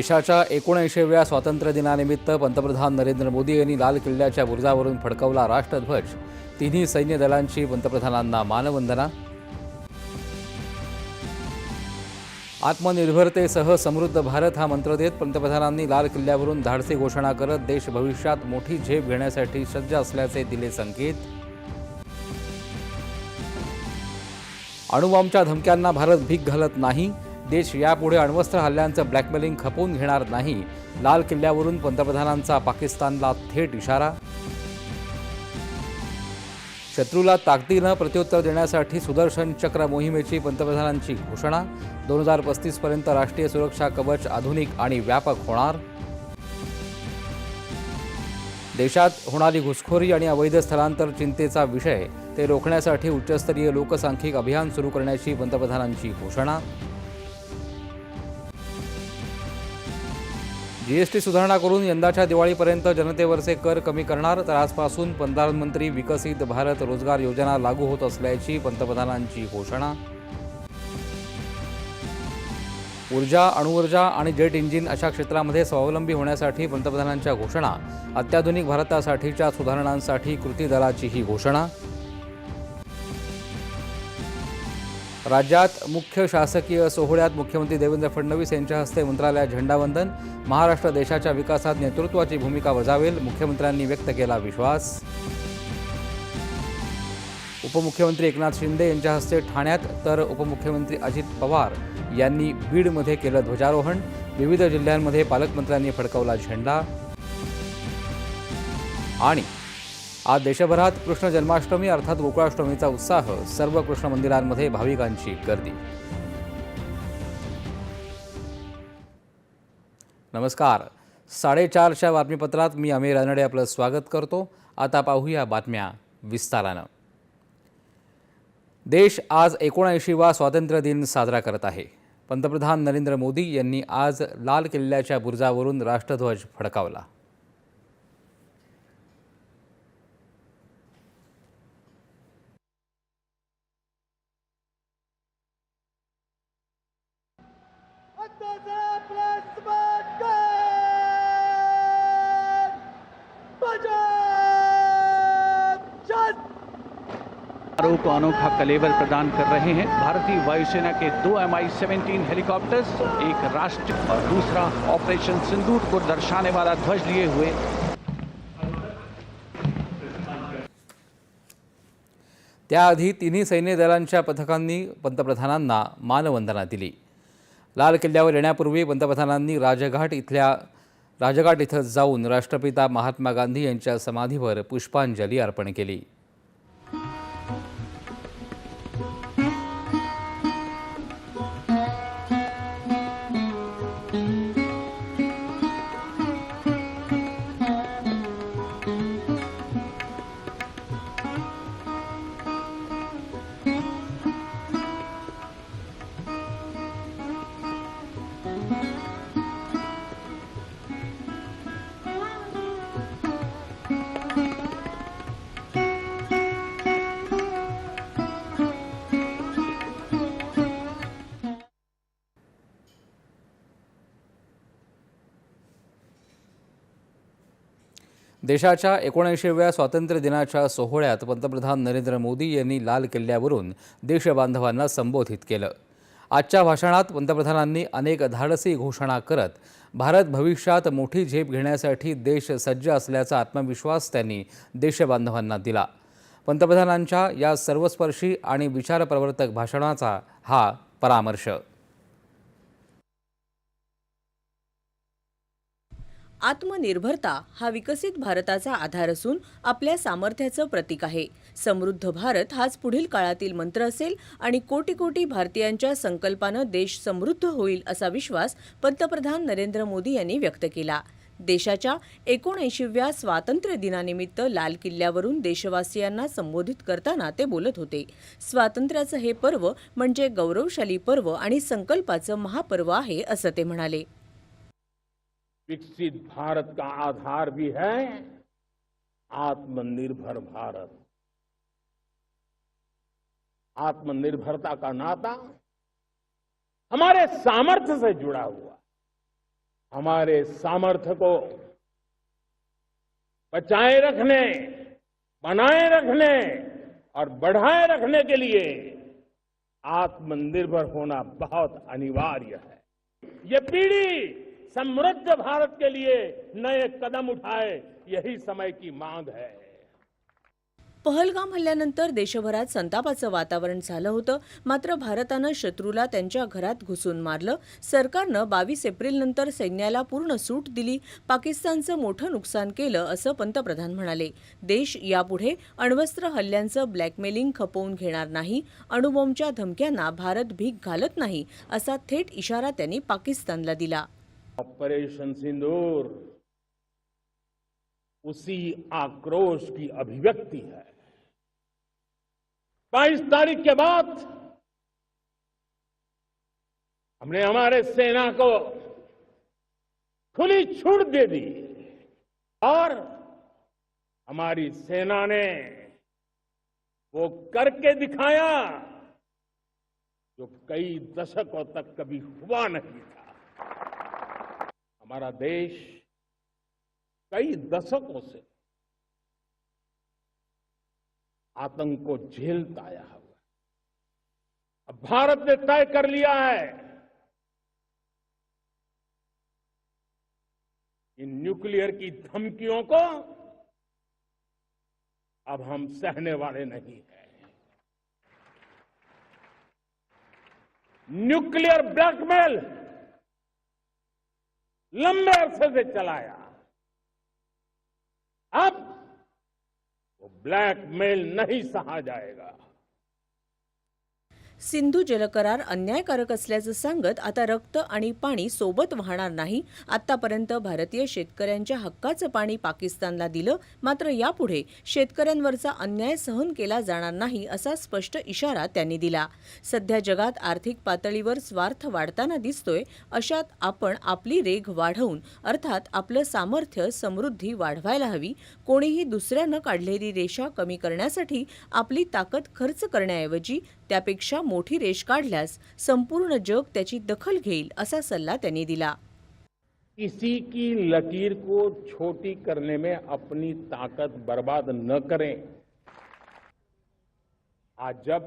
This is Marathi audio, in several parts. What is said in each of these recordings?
देशाच्या एकोणऐंशीव्या स्वातंत्र्य दिनानिमित्त पंतप्रधान नरेंद्र मोदी यांनी लाल किल्ल्याच्या बुरुजावरून फडकवला राष्ट्रध्वज. तिन्ही सैन्य दलांची पंतप्रधानांना मानवंदना. आत्मनिर्भरतेसह समृद्ध भारत हा मंत्र देत पंतप्रधानांनी लाल किल्ल्यावरून धाडसी घोषणा करत देश भविष्यात मोठी झेप घेण्यासाठी सज्ज असल्याचे दिले संकेत. अणुबॉम्बच्या धमक्यांना भारत भीक घालत नाही. देश यापुढे अण्वस्त्र हल्ल्यांचं ब्लॅकमेलिंग खपवून घेणार नाही. लाल किल्ल्यावरून पंतप्रधानांचा पाकिस्तानला थेट इशारा. शत्रूला ताकदीनं प्रत्युत्तर देण्यासाठी सुदर्शन चक्र मोहिमेची पंतप्रधानांची घोषणा. दोन हजार पस्तीसपर्यंत राष्ट्रीय सुरक्षा कवच आधुनिक आणि व्यापक होणार. देशात होणारी घुसखोरी आणि अवैध स्थलांतर चिंतेचा विषय. ते रोखण्यासाठी उच्चस्तरीय लोकसांख्यिक अभियान सुरू करण्याची पंतप्रधानांची घोषणा. जीएसटी सुधारणा करून यंदाच्या दिवाळीपर्यंत जनतेवरचे कर कमी करणार तर आजपासून प्रधानमंत्री विकसित भारत रोजगार योजना लागू होत असल्याची पंतप्रधानांची घोषणा. ऊर्जा अणुऊर्जा आणि जेट इंजिन अशा क्षेत्रामध्ये स्वावलंबी होण्यासाठी पंतप्रधानांच्या घोषणा अत्याधुनिक भारतासाठीच्या सुधारणांसाठी कृती दलाचीही घोषणा. राज्यात मुख्य शासकीय सोहळ्यात मुख्यमंत्री देवेंद्र फडणवीस यांच्या हस्ते मंत्रालयात झेंडावंदन. महाराष्ट्र देशाच्या विकासात नेतृत्वाची भूमिका बजावेल मुख्यमंत्र्यांनी व्यक्त केला विश्वास. उपमुख्यमंत्री एकनाथ शिंदे यांच्या हस्ते ठाण्यात तर उपमुख्यमंत्री अजित पवार यांनी बीडमध्ये केलं ध्वजारोहण. विविध जिल्ह्यांमध्ये पालकमंत्र्यांनी फडकवला झेंडा. आणि आज देशभरात कृष्ण जन्माष्टमी अर्थात गोकुळाष्टमीचा उत्साह सर्व कृष्ण मंदिरांमध्ये भाविकांची गर्दी. नमस्कार. साडेचारच्या बातमीपत्रात मी अमीर रानडे आपलं स्वागत करतो. आता पाहूया बातम्या विस्तारानं. देश आज एकोणऐंशीवा स्वातंत्र्य दिन साजरा करत आहे. पंतप्रधान नरेंद्र मोदी यांनी आज लाल किल्ल्याच्या बुरजावरून राष्ट्रध्वज फडकावला. को अनोखा कलेवर प्रदान कर रहे हैं भारतीय वायुसेना के दो एम आई सेवेंटीन हेलीकॉप्टर्स, एक राष्ट्र और दूसरा ऑपरेशन सिंदूर को दर्शाने वाला ध्वज लिए हुए। त्याआधी तिन्ही सैन्य दलांच्या पथकांनी पंतप्रधानांना मानवंदना दिली. लाल किल्ल्यावर येण्यापूर्वी पंतप्रधानांनी राजघाट इथल्या राजघाट इथं जाऊन राष्ट्रपिता महात्मा गांधी यांच्या समाधीवर पुष्पांजली अर्पण केली. देशाच्या एकोणऐंशीव्या स्वातंत्र्य दिनाच्या सोहळ्यात पंतप्रधान नरेंद्र मोदी यांनी लाल किल्ल्यावरून देशबांधवांना संबोधित केलं. आजच्या भाषणात पंतप्रधानांनी अनेक धाडसी घोषणा करत भारत भविष्यात मोठी झेप घेण्यासाठी देश सज्ज असल्याचा आत्मविश्वास त्यांनी देशबांधवांना दिला. पंतप्रधानांच्या या सर्वस्पर्शी आणि विचारप्रवर्तक भाषणाचा हा परामर्श. आत्मनिर्भरता हा विकसित भारताचा आधार असून आपल्या सामर्थ्याचं प्रतीक आहे. समृद्ध भारत हाच पुढील काळातील मंत्र असेल आणि कोटी कोटी भारतीयांच्या संकल्पानं देश समृद्ध होईल असा विश्वास पंतप्रधान नरेंद्र मोदी यांनी व्यक्त केला. देशाच्या एकोणऐंशीव्या स्वातंत्र्य दिनानिमित्त लाल किल्ल्यावरून देशवासियांना संबोधित करताना ते बोलत होते. स्वातंत्र्याचं हे पर्व म्हणजे गौरवशाली पर्व आणि संकल्पाचं महापर्व आहे असं ते म्हणाले. विकसित भारत का आधार भी है। आत्मनिर्भर भारत। आत्मनिर्भरता का नाता हमारे सामर्थ्य से जुड़ा हुआ। हमारे सामर्थ्य को बचाए रखने बनाए रखने और बढ़ाए रखने के लिए आत्मनिर्भर होना बहुत अनिवार्य है। ये पीढ़ी समृद्ध भारत के लिए नए कदम उठाए यही समय की मांग है। पहलगाम हल्ल्यानंतर देशभरात संतापाचं वातावरण झालं होतं. मात्र भारतानं शत्रूला त्यांच्या घरात घुसून मारलं. सरकारनं बावीस एप्रिलनंतर सैन्याला पूर्ण सूट दिली. पाकिस्तानचं मोठं नुकसान केलं असं पंतप्रधान म्हणाले. देश यापुढे अण्वस्त्र हल्ल्यांचं ब्लॅकमेलिंग खपवून घेणार नाही. अणुबॉम्बच्या धमक्यांना भारत भीक घालत नाही असा थेट इशारा त्यांनी पाकिस्तानला दिला. ऑपरेशन सिंदूर, उसी आक्रोश की अभिव्यक्ति है। 22 तारीख के बाद हमने हमारे सेना को खुली छूट दे दी और हमारी सेना ने वो करके दिखाया जो कई दशकों तक कभी हुआ नहीं था। हमारा देश कई दशकों से आतंक को झेलता आया हुआ। अब भारत ने तय कर लिया है कि न्यूक्लियर की धमकियों को अब हम सहने वाले नहीं हैं न्यूक्लियर ब्लैकमेल लंबे अरसे से चलाया। अब वो ब्लैकमेल नहीं सहा जाएगा। सिंधू जलकरार अन्यायकारक असल्याचं सांगत आता रक्त आणि पाणी सोबत वाहणार नाही. आतापर्यंत भारतीय शेतकऱ्यांच्या हक्काचं पाणी पाकिस्तानला दिलं मात्र यापुढे शेतकऱ्यांवरचा अन्याय सहन केला जाणार नाही असा स्पष्ट इशारा त्यांनी दिला. सध्या जगात आर्थिक पातळीवर स्वार्थ वाढताना दिसतोय अशात आपण आपली रेघ वाढवून अर्थात आपलं सामर्थ्य समृद्धी वाढवायला हवी. कोणीही दुसऱ्यानं काढलेली रेषा कमी करण्यासाठी आपली ताकद खर्च करण्याऐवजी त्यापेक्षा मोठी रेष काढल्यास संपूर्ण जग त्याची दखल घेईल, असा सल्ला त्यांनी दिला. किसी की लकीर को छोटी करने में अपनी ताकत बर्बाद न करें। आज जब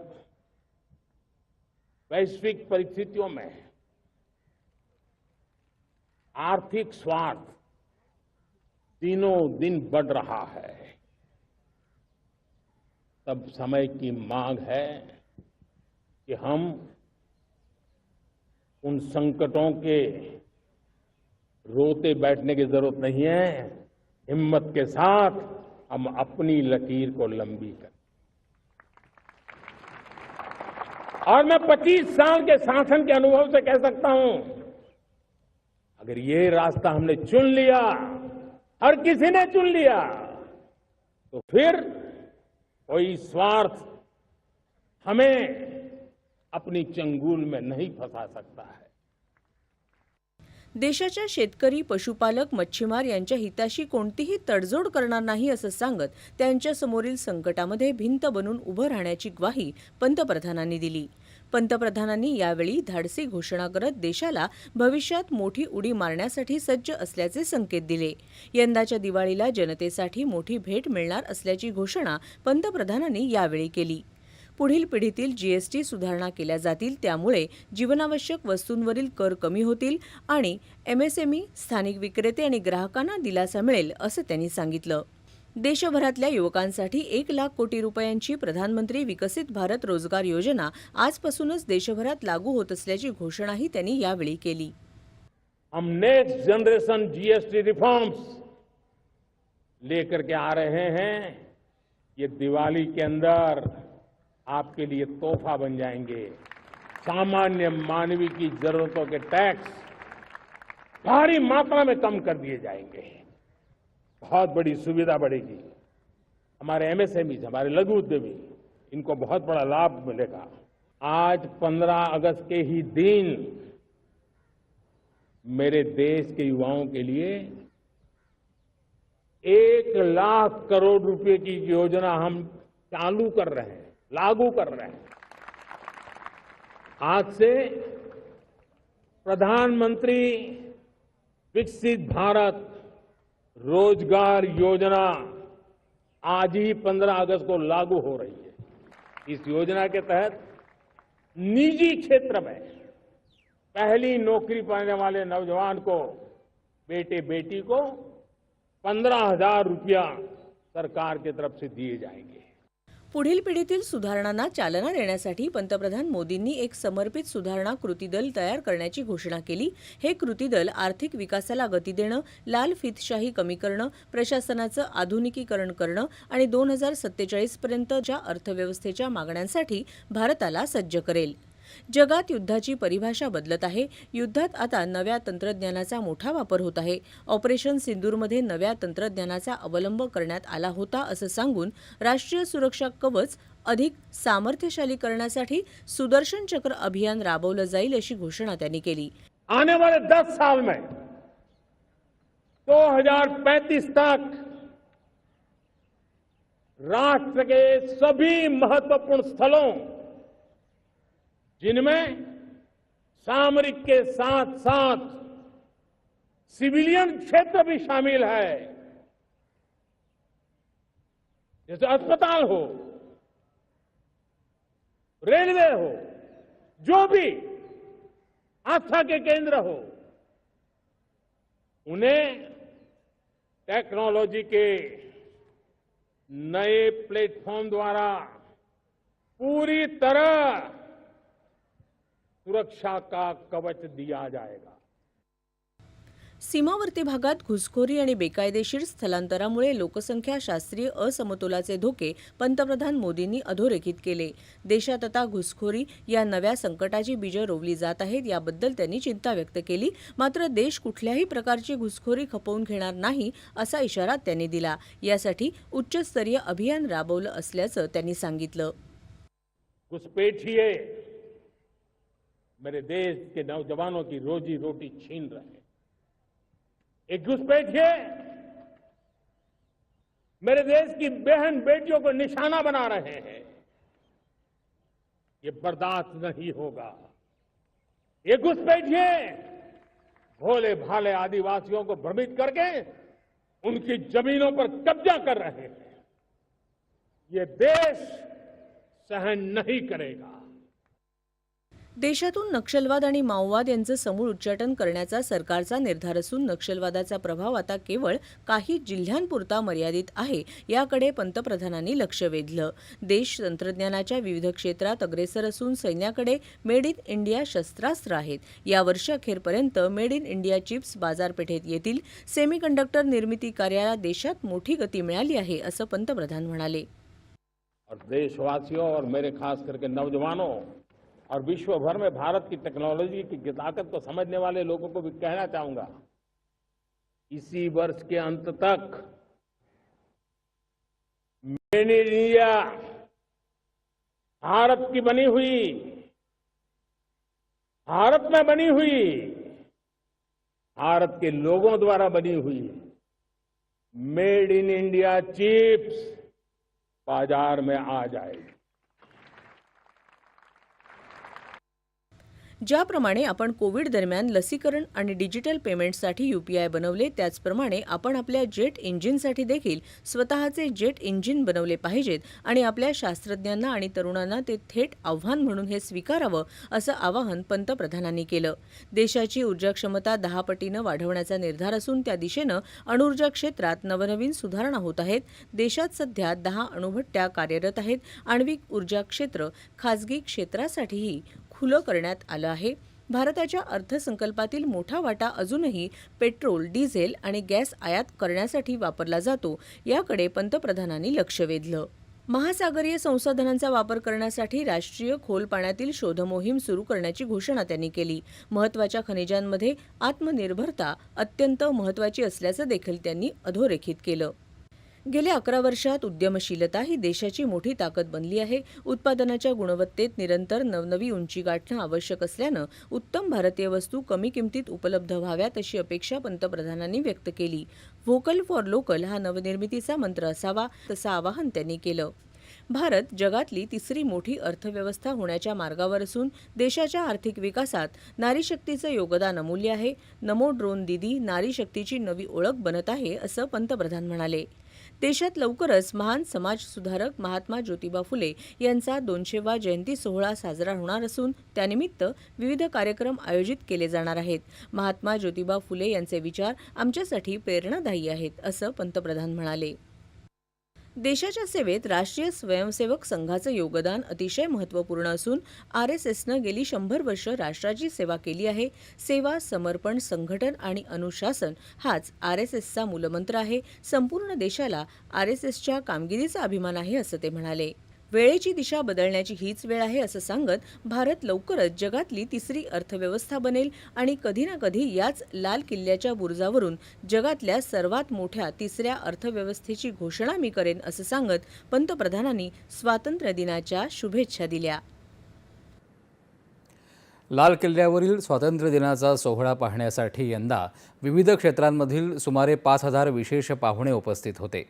वैश्विक परिस्थितियों में आर्थिक स्वार्थ दिनों दिन बढ़ रहा है, तब समय की मांग है। कि हम उन संकटों के रोते बैठने की ज़रूरत नहीं है। हिम्मत के साथ हम अपनी लकीर को लंबी करें। और मैं 25 साल के शासन के अनुभव से कह सकता हूँ, अगर ये रास्ता हमने चुन लिया, हर किसी ने चुन लिया तो फिर कोई स्वार्थ हमें अपनी चंगुल में नहीं फंसा सकता है। देशाच्या शेतकरी पशुपालक मच्छीमार यांच्या हिताशी कोणतीही तडजोड करणार नाही असं सांगत त्यांच्यासमोरील संकटामध्ये भिंत बनून उभं राहण्याची ग्वाही पंतप्रधानांनी दिली. पंतप्रधानांनी यावेळी धाडसी घोषणा करत देशाला भविष्यात मोठी उडी मारण्यासाठी सज्ज असल्याचे संकेत दिले. यंदाच्या दिवाळीला जनतेसाठी मोठी भेट मिळणार असल्याची घोषणा पंतप्रधानांनी यावेळी केली. पुढील पिढीतील जीएसटी सुधारणा केल्या जातील त्यामुळे जीवनावश्यक वस्तूंवरील कर कमी होतील आणि एमएसएमई स्थानिक विक्रेते आणि ग्राहकांना दिलासा मिळेल असं त्यांनी सांगितलं. देशभरातल्या युवकांसाठी एक लाख कोटी रुपयांची प्रधानमंत्री विकसित भारत रोजगार योजना आजपासूनच देशभरात लागू होत असल्याची घोषणाही त्यांनी यावेळी केली. हम नेक्स्ट जनरेशन जीएसटी रिफॉर्म्स लेकर के आ रहे हैं। ये दिवाली के अंदर आपके लिए तोहफा बन जाएँगे। सामान्य मानवीय की जरूरतों के टैक्स भारी मात्रा में कम कर दिए जाएँगे। बहुत बड़ी सुविधा बढ़ेगी। हमारे एमएसएमई हमारे लघु उद्यमी, इनको बहुत बड़ा लाभ मिलेगा। आज 15 अगस्त के ही दिन मेरे देश के युवाओं के लिए एक लाख करोड़ रुपए की योजना हम चालू कर रहे हैं। लागू कर रहे हैं। आज से प्रधानमंत्री विकसित भारत रोज़गार योजना आज ही 15 अगस्त को लागू हो रही है। इस योजना के तहत निजी क्षेत्र में पहली नौकरी पाने वाले नौजवान को बेटे बेटी को पंद्रह हज़ार रुपया सरकार की तरफ़ से दिए जाएँगे। पुढील पिढीतील सुधारणांना चालना देण्यासाठी पंतप्रधान मोदींनी एक समर्पित सुधारणा कृती दल तयार करण्याची घोषणा केली. हे कृती दल आर्थिक विकासाला गती देणं लाल फितशाही कमी करणं प्रशासनाचं आधुनिकीकरण करणं आणि दोन हजार सत्तेचाळीसपर्यंतच्या अर्थव्यवस्थेच्या मागण्यांसाठी भारताला सज्ज करेल. जगात युद्धाची परिभाषा बदलत आहे. युद्धात आता नव्या तंत्रज्ञानाचा मोठा वापर होत आहे. ऑपरेशन सिंदूरमध्ये नव्या तंत्रज्ञानाचा अवलंब करण्यात आला होता असं सांगून राष्ट्रीय सुरक्षा कवच अधिक सामर्थ्यशाली करण्यासाठी सुदर्शन चक्र अभियान राबवलं जाईल अशी घोषणा त्यांनी केली. आने वाले दस साल में 2035 तक राष्ट्र के सभी महत्त्वपूर्ण स्थलों जिनमें सामरिक के साथ साथ सिविलियन क्षेत्र भी शामिल है। जैसे अस्पताल हो, रेलवे हो, जो भी आस्था के केंद्र हो, उन्हें टेक्नोलॉजी के नए प्लेटफॉर्म द्वारा पूरी तरह सुरक्षा का कवच दिया जाएगा? सीमावर्ती भागात घुसखोरी आणि बेकायदेशीर स्थलांतरामुळे लोकसंख्या शास्त्रीय असमतोलाचे धोके पंतप्रधान मोदींनी अधोरेखित केले. देशात आता घुसखोरी या नव्या संकटाची बीजं रोवली जात आहेत याबद्दल त्यांनी चिंता व्यक्त केली. मात्र देश कुठल्याही प्रकारची घुसखोरी खपवून घेणार नाही असा इशारा त्यांनी दिला. यासाठी उच्चस्तरीय अभियान राबवलं असल्याचं त्यांनी सांगितलं. मेरे देश के नौजवानों की रोजी रोटी छीन रहे हैं। एक घुसपैठिए मेरे देश की बहन बेटियों को निशाना बना रहे हैं। ये बर्दाश्त नहीं होगा। ये घुसपैठिए भोले भाले आदिवासियों को भ्रमित करके उनकी जमीनों पर कब्जा कर रहे हैं। ये देश सहन नहीं करेगा। देशातून नक्षलवाद आणि माओवाद यांचं समूळ उच्चाटन करण्याचा सरकारचा निर्धार असून नक्षलवादाचा प्रभाव आता केवळ काही जिल्ह्यांपुरता मर्यादित आहे याकडे पंतप्रधानांनी लक्ष वेधलं. देश तंत्रज्ञानाच्या विविध क्षेत्रात अग्रेसर असून सैन्याकडे मेड इन इंडिया शस्त्रास्त्र आहेत. या वर्षअखेरपर्यंत मेड इन इंडिया चिप्स बाजारपेठेत येतील. सेमीकंडक्टर निर्मिती कार्याला देशात मोठी गती मिळाली आहे असं पंतप्रधान म्हणाले. देशवासियों और मेरे खास करके नौजवानों और विश्व भर में भारत की टेक्नोलॉजी की ताकत को समझने वाले लोगों को भी कहना चाहूँगा। इसी वर्ष के अंत तक मेड इन इंडिया भारत की बनी हुई, भारत में बनी हुई, भारत के लोगों द्वारा बनी हुई मेड इन इंडिया चिप्स बाज़ार में आ जाएगी। ज्याप्रमाणे आपण कोविड दरम्यान लसीकरण आणि डिजिटल पेमेंटसाठी यूपीआय बनवले त्याचप्रमाणे आपण आपल्या जेट इंजिनसाठी देखील स्वतःचे जेट इंजिन बनवले पाहिजेत आणि आपल्या शास्त्रज्ञांना आणि तरुणांना ते थेट आव्हान म्हणून हे स्वीकारावं असं आवाहन पंतप्रधानांनी केलं. देशाची ऊर्जा क्षमता दहा पटीनं वाढवण्याचा निर्धार असून त्या दिशेनं अणुऊर्जा क्षेत्रात नवनवीन सुधारणा होत आहेत. देशात सध्या दहा अणुभट्ट्या कार्यरत आहेत. आण्विक ऊर्जा क्षेत्र खाजगी क्षेत्रासाठीही खुलं करण्यात आलं आहे. भारताच्या अर्थसंकल्पातील मोठा वाटा अजूनही पेट्रोल डिझेल आणि गॅस आयात करण्यासाठी वापरला जातो याकडे पंतप्रधानांनी लक्ष वेधलं. महासागरीय संसाधनांचा वापर करण्यासाठी राष्ट्रीय खोल पाण्यातील शोधमोहीम सुरू करण्याची घोषणा त्यांनी केली. महत्त्वाच्या खनिजांमध्ये आत्मनिर्भरता अत्यंत महत्वाची असल्याचं देखील त्यांनी अधोरेखित केलं. गेल्या अकरा वर्षात उद्यमशीलता ही देशाची मोठी ताकद बनली आहे. उत्पादनाच्या गुणवत्तेत निरंतर नवनवी उंची गाठणं आवश्यक असल्यानं उत्तम भारतीय वस्तू कमी किमतीत उपलब्ध व्हाव्यात अशी अपेक्षा पंतप्रधानांनी व्यक्त केली. व्होकल फॉर लोकल हा नवनिर्मितीचा मंत्र असावा तसं आवाहन त्यांनी केलं. भारत जगातली तिसरी मोठी अर्थव्यवस्था होण्याच्या मार्गावर असून देशाच्या आर्थिक विकासात नारीशक्तीचं योगदान अमूल्य आहे. नमो ड्रोन दिदी नारी शक्तीची नवी ओळख बनत आहे असं पंतप्रधान म्हणाले. देशात लवकरच महान समाजसुधारक महात्मा ज्योतिबा फुले यांचा दोनशेवा जयंती सोहळा साजरा होणार असून त्यानिमित्त विविध कार्यक्रम आयोजित केले जाणार आहेत. महात्मा ज्योतिबा फुले यांचे विचार आमच्यासाठी प्रेरणादायी आहेत असं पंतप्रधान म्हणाले. देशाच्या सेवेत राष्ट्रीय स्वयंसेवक संघाचं योगदान अतिशय महत्त्वपूर्ण असून आर एस एसनं गेली शंभर वर्ष राष्ट्राची सेवा केली आहे. सेवा समर्पण संघटन आणि अनुशासन हाच आर एस एसचा मूलमंत्र आहे. संपूर्ण देशाला आर एस एसच्या कामगिरीचा अभिमान आहे असं ते म्हणाले. वेळेची दिशा बदलण्याची हीच वेळ आहे असं सांगत भारत लवकरच जगातली तिसरी अर्थव्यवस्था बनेल आणि कधी ना कधी याच लाल किल्ल्याच्या बुरुजावरून जगातल्या सर्वात मोठ्या तिसऱ्या अर्थव्यवस्थेची घोषणा मी करेन असं सांगत पंतप्रधानांनी स्वातंत्र्य दिनाच्या शुभेच्छा दिल्या. लाल किल्ल्यावरील स्वातंत्र्य दिनाचा सोहळा पाहण्यासाठी यंदा विविध क्षेत्रांमधील सुमारे पाच हजार विशेष पाहुणे उपस्थित होते.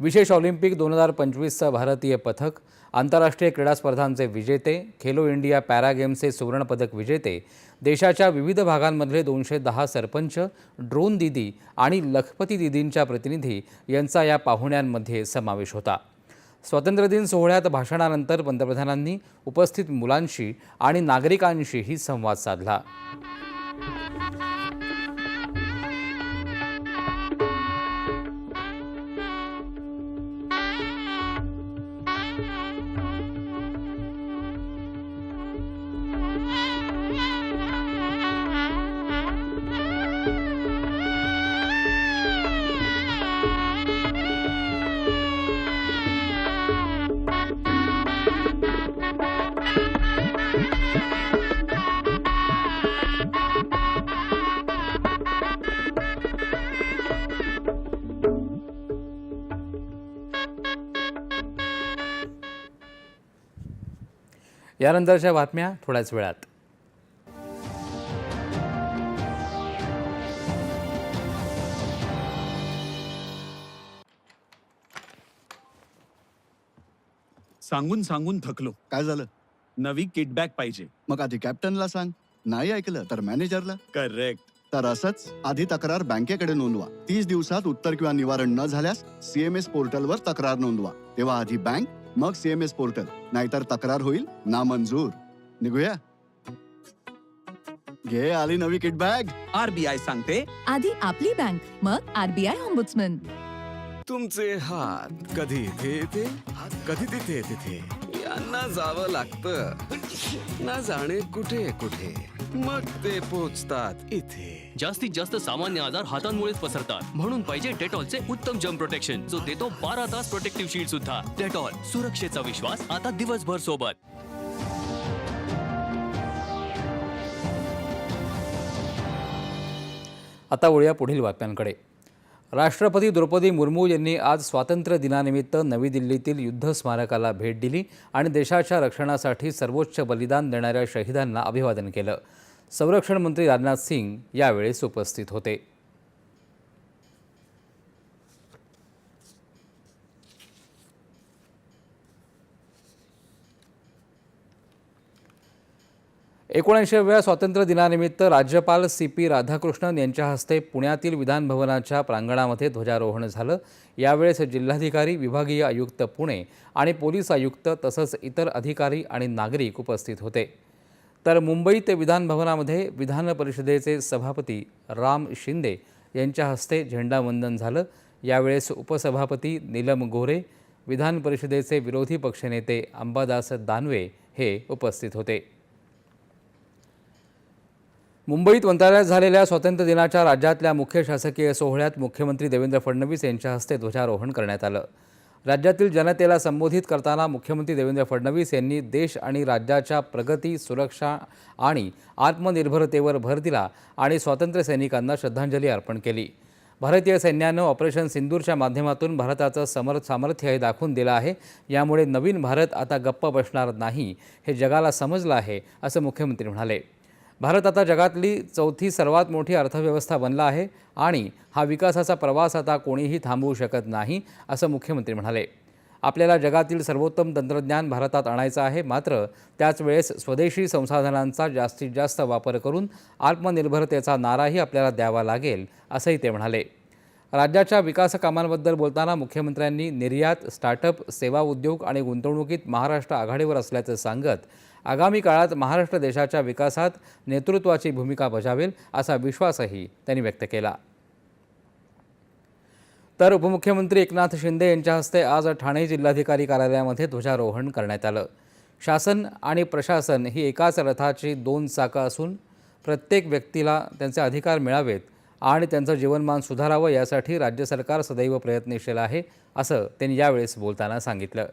विशेष ऑलिम्पिक दोन हजार पंचवीसचं भारतीय पथक आंतरराष्ट्रीय क्रीडा स्पर्धांचे विजेते खेलो इंडिया पॅरा गेम्सचे सुवर्णपदक विजेते देशाच्या विविध भागांमधले दोनशे दहा सरपंच ड्रोन दिदी आणि लखपती दिदींच्या प्रतिनिधी यांचा या पाहुण्यांमध्ये समावेश होता. स्वातंत्र्यदिन सोहळ्यात भाषणानंतर पंतप्रधानांनी उपस्थित मुलांशी आणि नागरिकांशीही संवाद साधला. यानंतरच्या बातम्या थोड्याच वेळात. सांगून सांगून थकलो. काय झालं? नवी किटबॅक पाहिजे. मग आधी कॅप्टनला सांग. नाही ऐकलं तर मॅनेजरला. करेक्ट. तर असंच आधी तक्रार बँकेकडे नोंदवा. तीस दिवसात उत्तर किंवा निवारण न झाल्यास सीएमएस पोर्टलवर तक्रार नोंदवा. तेव्हा आधी बँक मग सीएमएस पोर्टल. नाहीतर तक्रार होईल नामंजूर. निघूया. घे आली नवी किट बॅग आरबीआय सांगते. आधी आपली बँक मग आरबीआय ऑम्बुड्समन तुमचे हात कधी इथे येते? कधी तिथे तिथे यांना जावं लागतं. ना जाणे कुठे कुठे? मग ते पोचतात इथे. जास्तीत जास्त सामान्य आजार हातांमुळेच पसरतात. म्हणून पाहिजे डेटॉलचे उत्तम जम प्रोटेक्शन जो देतो बारा तास प्रोटेक्टिव्ह शील्ड सुद्धा. डेटॉल सुरक्षेचा विश्वास आता दिवसभर सोबत. आता वळूया पुढील बातम्यांकडे राष्ट्रपती द्रौपदी मुर्मू यांनी आज स्वातंत्र्य दिनानिमित्त नवी दिल्लीतील युद्ध स्मारकाला भेट दिली आणि देशाच्या रक्षणासाठी सर्वोच्च बलिदान देणाऱ्या शहीदांना अभिवादन केलं. संरक्षण मंत्री राजनाथ सिंग यावेळेस उपस्थित होते. एकोणऐंशीव्या स्वातंत्र्य दिनानिमित्त राज्यपाल सी पी राधाकृष्णन यांच्या हस्ते पुण्यातील विधानभवनाच्या प्रांगणामध्ये ध्वजारोहण झालं. यावेळेस जिल्हाधिकारी विभागीय आयुक्त पुणे आणि पोलीस आयुक्त तसंच इतर अधिकारी आणि नागरिक उपस्थित होते. तर मुंबईत विधानभवनामध्ये विधान परिषदेचे सभापती राम शिंदे यांच्या हस्ते झेंडावंदन झालं. यावेळेस उपसभापती नीलम गोरे विधान परिषदेचे विरोधी पक्षनेते अंबादास दानवे हे उपस्थित होते. मुंबईत मंत्रालयात झालेल्या स्वातंत्र्य दिनाच्या राज्यातल्या मुख्य शासकीय सोहळ्यात मुख्यमंत्री देवेंद्र फडणवीस यांच्या हस्ते ध्वजारोहण करण्यात आलं. राज्यातील जनतेला संबोधित करताना मुख्यमंत्री देवेंद्र फडणवीस यांनी देश आणि राज्याच्या प्रगती सुरक्षा आणि आत्मनिर्भरतेवर भर दिला आणि स्वातंत्र्य सैनिकांना श्रद्धांजली अर्पण केली. भारतीय सैन्यानं ऑपरेशन सिंदूरच्या माध्यमातून भारताचं समर सामर्थ्य हे दाखवून दिलं आहे. यामुळे नवीन भारत आता गप्प बसणार नाही हे जगाला समजलं आहे असं मुख्यमंत्री म्हणाले. भारत आता जगातली चौथी सर्वात मोठी अर्थव्यवस्था बनला आहे आणि हा विकासाचा प्रवास आता कोणीही थांबवू शकत नाही असं मुख्यमंत्री म्हणाले. आपल्याला जगातील सर्वोत्तम तंत्रज्ञान भारतात आणायचं आहे मात्र त्याच वेळेस स्वदेशी संसाधनांचा जास्तीत जास्त वापर करून आत्मनिर्भरतेचा नाराही आपल्याला द्यावा लागेल असंही ते म्हणाले. राज्याच्या विकासकामांबद्दल बोलताना मुख्यमंत्र्यांनी निर्यात स्टार्टअप सेवा उद्योग आणि गुंतवणुकीत महाराष्ट्र आघाडीवर असल्याचं सांगत आगामी काळात महाराष्ट्र देशाच्या विकासात नेतृत्वाची भूमिका बजावेल असा विश्वासही त्यांनी व्यक्त केला. तर उपमुख्यमंत्री एकनाथ शिंदे यांच्या हस्ते आज ठाणे जिल्हाधिकारी कार्यालयामध्ये ध्वजारोहण करण्यात आलं. शासन आणि प्रशासन ही एकाच रथाची दोन चाकं असून प्रत्येक व्यक्तीला त्यांचे अधिकार मिळावेत आणि त्यांचं जीवनमान सुधारावं यासाठी राज्य सरकार सदैव प्रयत्नशील आहे असं त्यांनी यावेळेस बोलताना सांगितलं.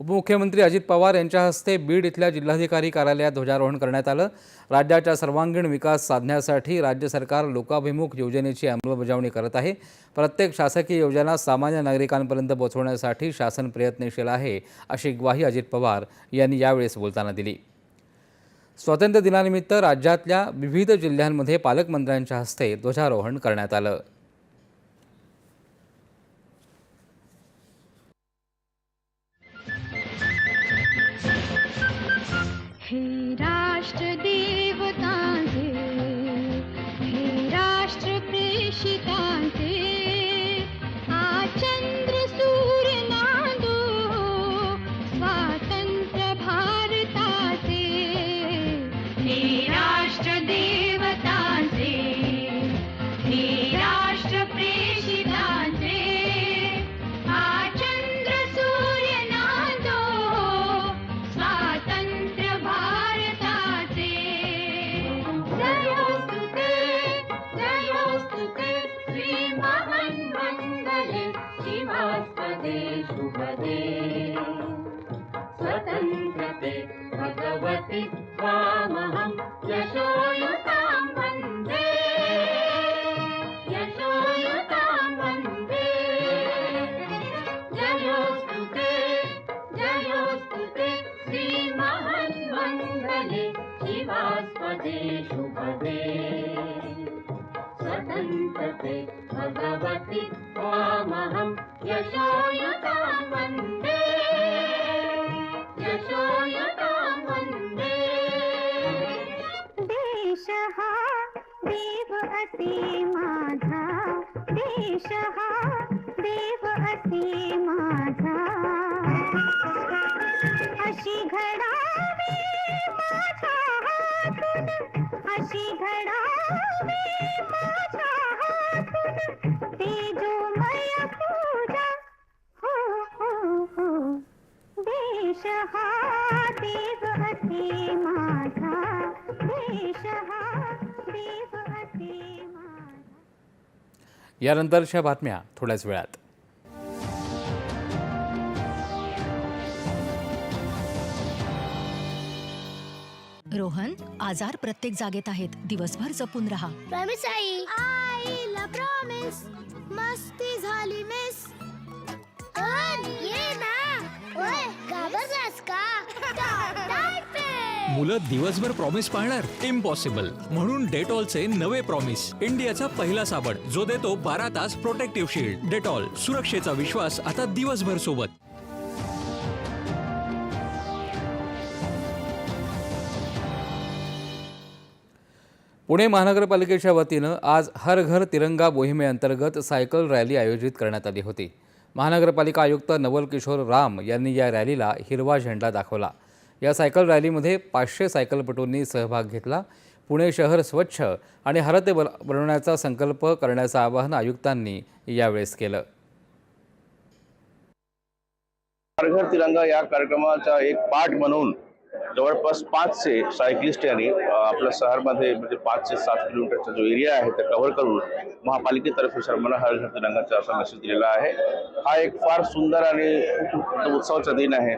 उपमुख्यमंत्री अजित पवार यांच्या हस्ते बीड इथल्या जिल्हाधिकारी कार्यालयात ध्वजारोहण करण्यात आलं. राज्याच्या सर्वांगीण विकास साधण्यासाठी राज्य सरकार लोकाभिमुख योजनेची अंमलबजावणी करत आहे. प्रत्येक शासकीय योजना सामान्य नागरिकांपर्यंत पोहोचवण्यासाठी शासन प्रयत्नशील आहे अशी ग्वाही अजित पवार यांनी यावेळेस बोलताना दिली. स्वातंत्र्य दिनानिमित्त राज्यातल्या विविध जिल्ह्यांमध्ये पालकमंत्र्यांच्या हस्ते ध्वजारोहण करण्यात आलं. ष्ट्र देवता राष्ट्रप्रेषिता माझा देश हा देव असे माझा. अशी घडावी माझा हातून अशी घडावी माझा हातून तेजोमय पूजा. हो हो हो देश हा देव असे यानंतरच्या बातम्या थोड्याच वेळात. रोहन आजार प्रत्येक जागेत आहेत. दिवसभर जपून राहा. प्रॉमिस आई. आईला प्रॉमिस मस्ती झाली मिस ये ना. ओय घाबरलास का? मुलं दिवसभर प्रॉमिस पाळणार? इम्पॉसिबल म्हणून डेटॉलचे नवे प्रॉमिस इंडियाचा पहिला साबण. जो देतो बारा तास प्रोटेक्टिव्ह शील्ड डेटॉल सुरक्षेचा विश्वास आता दिवसभर सोबत. पुणे महानगरपालिकेच्या वतीनं आज हर घर तिरंगा मोहिमेअंतर्गत सायकल रॅली आयोजित करण्यात आली होती. महानगरपालिका आयुक्त नवल किशोर राम यांनी या रॅलीला हिरवा झेंडा दाखवला. या सायकल रॅलीमध्ये पाचशे सायकलपटूंनी सहभाग घेतला. पुणे शहर स्वच्छ आणि हरते बनवण्याचा संकल्प करण्याचं आवाहन आयुक्तांनी यावेळेस केलं. हरघर तिरंगा या कार्यक्रमाचा एक पाठ म्हणून जवळपास पाचशे सायकलिस्ट यांनी आपल्या शहरमध्ये म्हणजे पाच ते सात किलोमीटरचा जो एरिया आहे ते कव्हर करून महापालिकेतर्फे सर्वांना हर घर तिरंगाचा असा मेसेज दिलेला आहे. हा एक फार सुंदर आणि उत्सवाचा दिन आहे.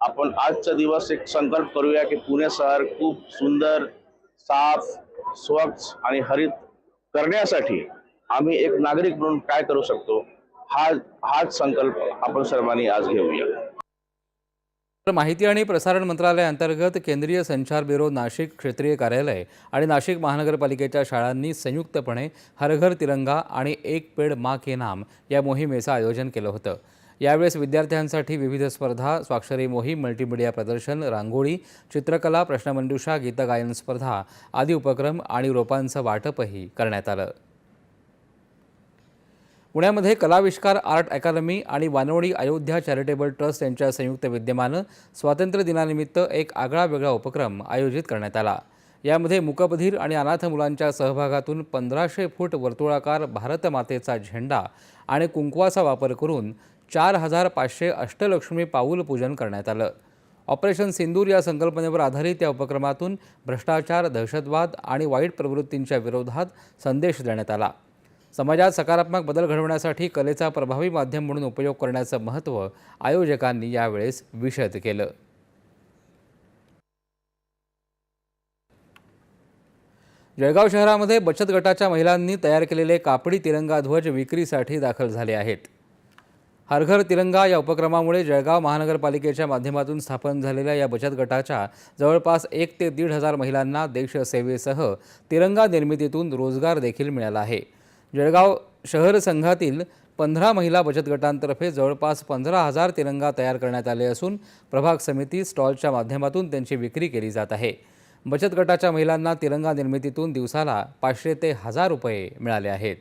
आपण आजचा दिवस एक संकल्प करूया की पुणे शहर खूप सुंदर साफ स्वच्छ आणि हरित करण्यासाठी आम्ही एक नागरिक म्हणून काय करू शकतो? हा हाच संकल्प आपण सर्वांनी आज घेऊया. तर माहिती आणि प्रसारण मंत्रालयाअंतर्गत केंद्रीय संचार ब्युरो नाशिक क्षेत्रीय कार्यालय आणि नाशिक महानगरपालिकेच्या शाळांनी संयुक्तपणे हर घर तिरंगा आणि एक पेड मा के नाम या मोहिमेचं आयोजन केलं होतं. यावेळेस विद्यार्थ्यांसाठी विविध स्पर्धा स्वाक्षरी मोहीम मल्टीमीडिया प्रदर्शन रांगोळी चित्रकला प्रश्नमंजुषा गीतगायन स्पर्धा आदी उपक्रम आणि रोपांचं वाटपही करण्यात आलं. पुण्यामध्ये कलाविष्कार आर्ट अकादमी आणि वानवडी अयोध्या चॅरिटेबल ट्रस्ट यांच्या संयुक्त विद्यमानं स्वातंत्र्य दिनानिमित्त एक आगळा वेगळा उपक्रम आयोजित करण्यात आला. यामध्ये मुकबधीर आणि अनाथ मुलांच्या सहभागातून पंधराशे फूट वर्तुळाकार भारतमातेचा झेंडा आणि कुंकवाचा वापर करून चार हजार पाचशे अष्टलक्ष्मी पाऊल पूजन करण्यात आलं. ऑपरेशन सिंदूर या संकल्पनेवर आधारित या उपक्रमातून भ्रष्टाचार दहशतवाद आणि वाईट प्रवृत्तींच्या विरोधात संदेश देण्यात आला. समाजात सकारात्मक बदल घडवण्यासाठी कलेचा प्रभावी माध्यम म्हणून उपयोग करण्याचं महत्त्व आयोजकांनी यावेळेस विशद केलं. जळगाव शहरामध्ये बचत गटाच्या महिलांनी तयार केलेले कापडी तिरंगा ध्वज विक्रीसाठी दाखल झाले आहेत. हर घर तिरंगा या उपक्रमामुळे जळगाव महानगरपालिकेच्या माध्यमातून स्थापन झालेल्या या बचत गटाच्या जवळपास एक ते दीड हजार महिलांना देशसेवेसह तिरंगा निर्मितीतून रोजगार देखील मिळाला आहे. जळगाव शहर संघातील पंधरा महिला बचत गटांतर्फे जवळपास पंधरा हजार तिरंगा तयार करण्यात आले असून प्रभाग समिती स्टॉलच्या माध्यमातून त्यांची विक्री केली जात आहे. बचत गटाच्या महिलांना तिरंगा निर्मितीतून दिवसाला पाचशे ते हजार रुपये मिळाले आहेत.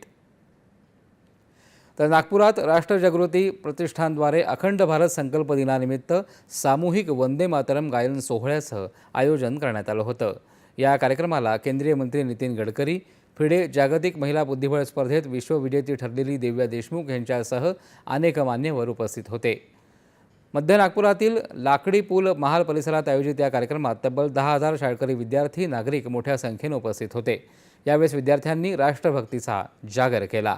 तर नागपुरात राष्ट्रजागृती प्रतिष्ठानद्वारे अखंड भारत संकल्प दिनानिमित्त सामूहिक वंदे मातरम गायन सोहळ्याचं आयोजन करण्यात आलं होतं. या कार्यक्रमाला केंद्रीय मंत्री नितीन गडकरी फिडे जागतिक महिला बुद्धिबळ स्पर्धेत विश्वविजेती ठरलेली दिव्या देशमुख यांच्यासह अनेक मान्यवर उपस्थित होते. मध्य नागपुरातील लाकडी पूल महाल परिसरात आयोजित या कार्यक्रमात तब्बल दहा हजार शाळकरी विद्यार्थी नागरिक मोठ्या संख्येनं उपस्थित होते. यावेळेस विद्यार्थ्यांनी राष्ट्रभक्तीचा जागर केला.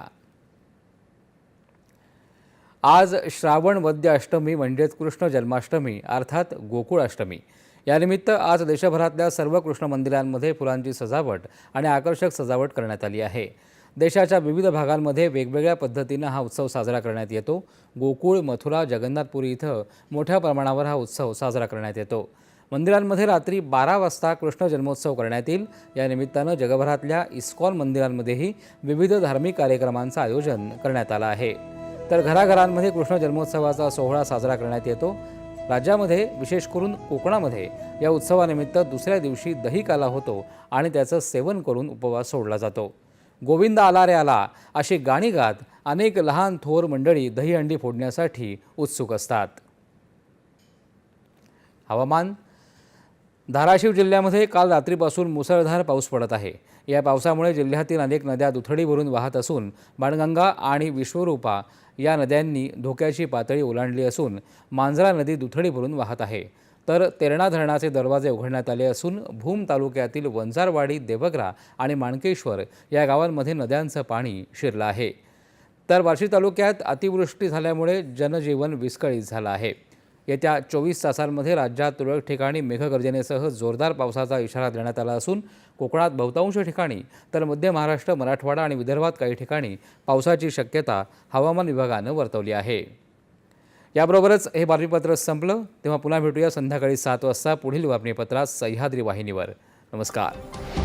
आज श्रावण वद्य अष्टमी म्हणजेच कृष्ण जन्माष्टमी अर्थात गोकुळाष्टमी यानिमित्त आज देशभरातल्या सर्व कृष्ण मंदिरांमध्ये फुलांची सजावट आणि आकर्षक सजावट करण्यात आली आहे. देशाच्या विविध भागांमध्ये वेगवेगळ्या पद्धतीनं हा उत्सव साजरा करण्यात येतो. गोकुळ मथुरा जगन्नाथपुरी इथं मोठ्या प्रमाणावर हा उत्सव साजरा करण्यात येतो. मंदिरांमध्ये रात्री बारा वाजता कृष्ण जन्मोत्सव करण्यात येईल. या निमित्तानं जगभरातल्या इस्कॉन मंदिरांमध्येही विविध धार्मिक कार्यक्रमांचं आयोजन करण्यात आलं आहे. तर घराघरांमध्ये कृष्ण जन्मोत्सवाचा सोहळा साजरा करण्यात येतो. राज्यामध्ये विशेष करून कोकणामध्ये या उत्सवानिमित्त दुसऱ्या दिवशी दही काला होतो आणि त्याचं सेवन करून उपवास सोडला जातो. गोविंद आला रे आला अशी गाणी गात अनेक लहान थोर मंडळी दहीहंडी फोडण्यासाठी उत्सुक असतात. हवामान. धाराशिव जिल्ह्यामध्ये काल रात्रीपासून मुसळधार पाऊस पडत आहे. या पावसामुळे जिल्ह्यातील अनेक नद्या दुथडी भरून वाहत असून बाणगंगा आणि विश्वरूपा या नद्यांनी धोक्याची पातळी ओलांडली असून मांजरा नदी दुथडी भरून वाहत आहे. तर तेरणा धरणाचे दरवाजे उघडण्यात आले असून भूम तालुक्यातील वंजारवाडी देवग्रा आणि माणकेश्वर या गावांमध्ये नद्यांचं पाणी शिरलं आहे. तर बार्शी तालुक्यात अतिवृष्टी झाल्यामुळे जनजीवन विस्कळीत झालं आहे. येत्या चोवीस तासांमध्ये राज्यात तुरळक ठिकाणी मेघगर्जनेसह जोरदार पावसाचा इशारा देण्यात आला असून कोकणात बहुतांश ठिकाणी तर मध्य महाराष्ट्र मराठवाडा आणि विदर्भात काही ठिकाणी पावसाची शक्यता हवामान विभागानं वर्तवली आहे. याबरोबरच हे बातमीपत्र संपलं. तेव्हा पुन्हा भेटूया संध्याकाळी सात वाजता पुढील बातमीपत्रात सह्याद्री वाहिनीवर. नमस्कार.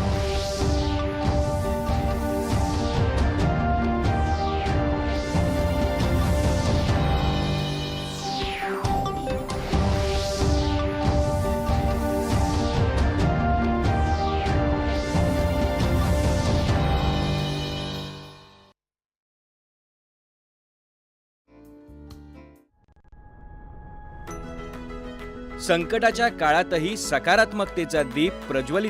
संकटाच्या काळातही सकारात्मकतेचा दीप प्रज्वलित